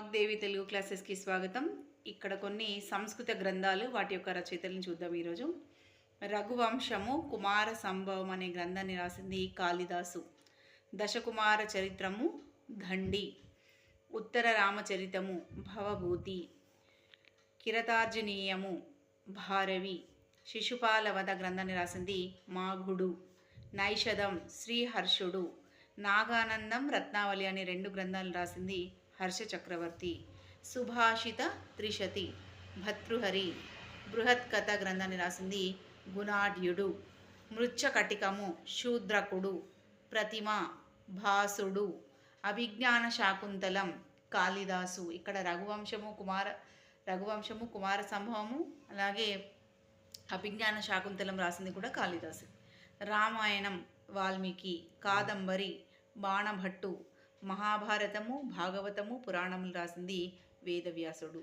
వాగ్దేవి తెలుగు క్లాసెస్కి స్వాగతం. ఇక్కడ కొన్ని సంస్కృత గ్రంథాలు వాటి యొక్క రచయితలను చూద్దాం ఈరోజు. రఘువంశము కుమార సంభవం అనే గ్రంథాన్ని రాసింది కాళిదాసు. దశకుమార చరిత్రము దండి ఉత్తర రామచరితము భవభూతి. కిరతార్జునీయము భారవి. శిశుపాల వధ గ్రంథాన్ని రాసింది మాఘుడు నైషధం శ్రీహర్షుడు. నాగానందం రత్నావళి అనే రెండు గ్రంథాలు రాసింది హర్ష చక్రవర్తి సుభాషిత త్రిశతి భర్తృహరి బృహత్ కథ గ్రంథాన్ని రాసింది గుణాఢ్యుడు మృచ్ఛకటికము శూద్రకుడు ప్రతిమ భాసుడు అభిజ్ఞాన శాకుంతలం కాళిదాసు. ఇక్కడ రఘువంశము కుమార రఘువంశము కుమార సంభవము అలాగే అభిజ్ఞాన శాకుంతలం రాసింది కూడా కాళిదాసు. రామాయణం వాల్మీకి కాదంబరి బాణభట్టు మహాభారతము భాగవతము పురాణములు రాసింది వేదవ్యాసుడు.